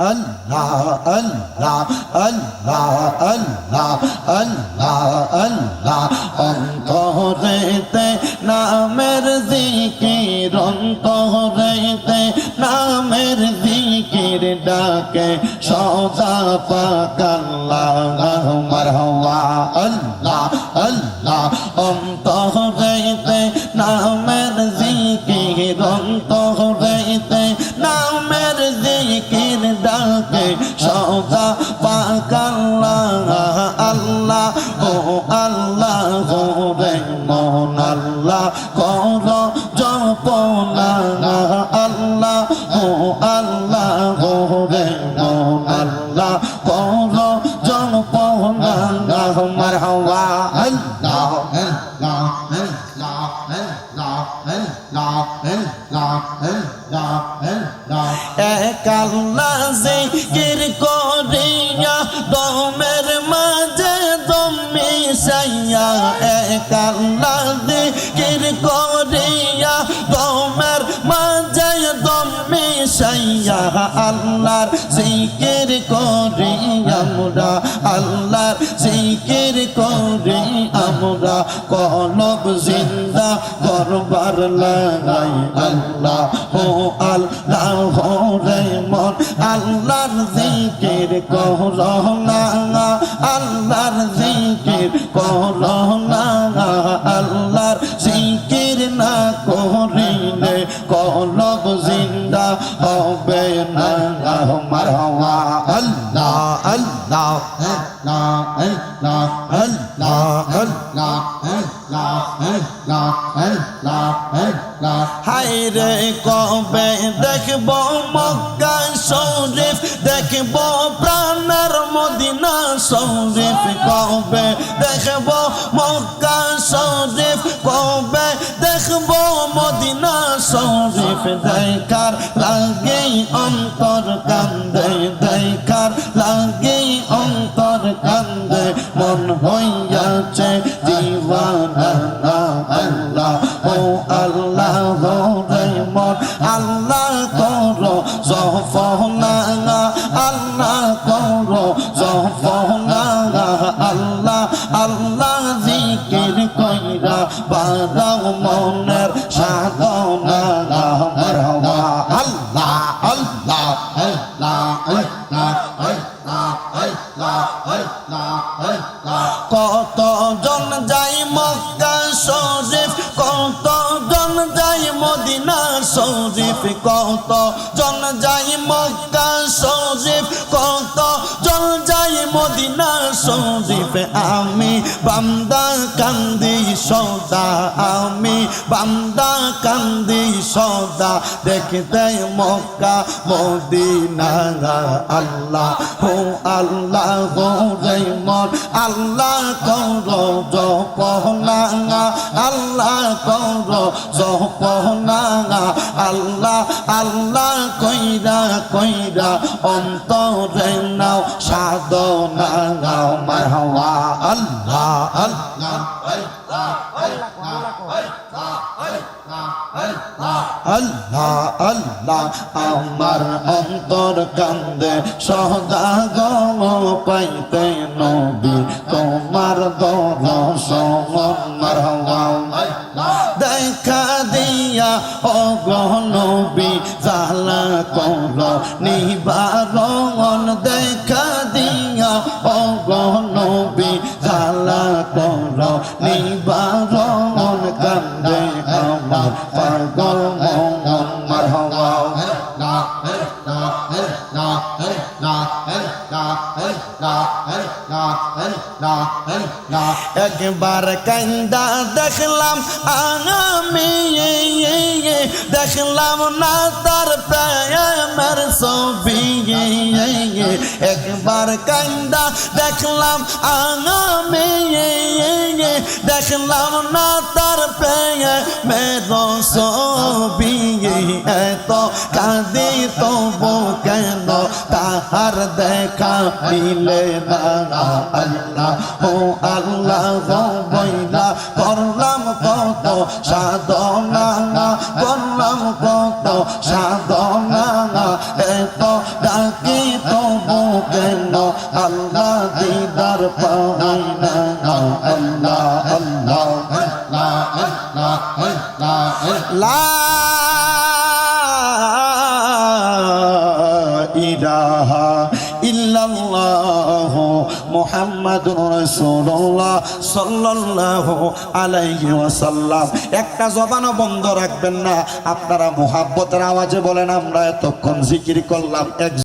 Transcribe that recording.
আল্লাহ আল্লাহ আল্লাহ আল্লাহ আল্লাহ আল্লাহ অন্তরেতে নামের জিকির অন্তরেতে নামের জিকির ডাকে সদা পাক আল্লাহ মারহাবা আল্লাহ আল্লাহ অন্তরেতে সদা পাক আল্লাহ আল্লাহ ও আল্লাহ গো রে মন আল্লাহ। কর জপনা দম মিশাইয়া আল্লাহর জিকির করি আমরা। আল্লাহর জিকির করি আমরা। কলব জিন্দা করবার লাগাই আল্লাহ। ও আল্লাহ হো রে মন, আল্লাহর জিকির করোনা আল্লাহর হবে না মারহাবা আল্লাহ আল্লাহ আল্লাহ আল্লাহ আল্লাহ আল্লাহ আল্লাহ আল্লাহ আল্লাহ আল্লাহ হায় কবে দেখব মক্কা শরীফ দেখব প্রাণের মদিনা শরীফ কবে দেখব মক্কা শরীফ কবে দেখব মদিনা শরীফ দেখার লাগে অন্তর কান্দে, দেখার লাগে অন্তর কান্দে, মন হইয়াছে দিওয়ানা আল্লাহ ও আল্লাহ রে মন। আল্লাহ করো জফনা আল্লাহ করো জফনা আল্লাহ আল্লাহ জিকির কইরা বারাও কত জন যাই যাই মদিনা শরীফ কত? জন যাই মক্কা শরীফ কত? জন যাই মদিনা শরীফ, আমি বান্দা কান্দি সদা, আমি বান্দা কান্দি সদা। দেখতে মক্কা মদিনা আল্লাহ, হো আল্লাহ গো রে আল্লাহ করো জপনা আল্লাহ করো জপনা আল্লাহ আল্লাহ কইরা কইরা অন্তরে নাও, সাধনা নাও, মারহাবা, আল্লাহ আল্লাহ আল্লাহ আল্লাহ, আমার অন্তর কান্দে, সদা গম পাইতে নবী নিবারণ দেখা দিয়া অগনবী জালা কর, নিবারণ কান্দে আমার পাগল একবার কান্দা দেখলাম আমি দেখলাম না তার প্রেমের ছবি একবার কান্দা দেখলাম আমি দেখলাম না তার প্রেমের ছবি। এত কাঁদি তবু কেন তাহার দেখা মিলে না? আল্লাহ ও আল্লাহ বইলা করলাম কত সাধনা, করলাম কত এত ডাকি তবু কেন আল্লাহ দিদার পাই না? আল্লাহ আল্লাহ একটা জবানও বন্ধ রাখবেন না। আপনারা মুহাব্বতের আওয়াজে বলেন, আমরা এতক্ষণ জিকির করলাম। এক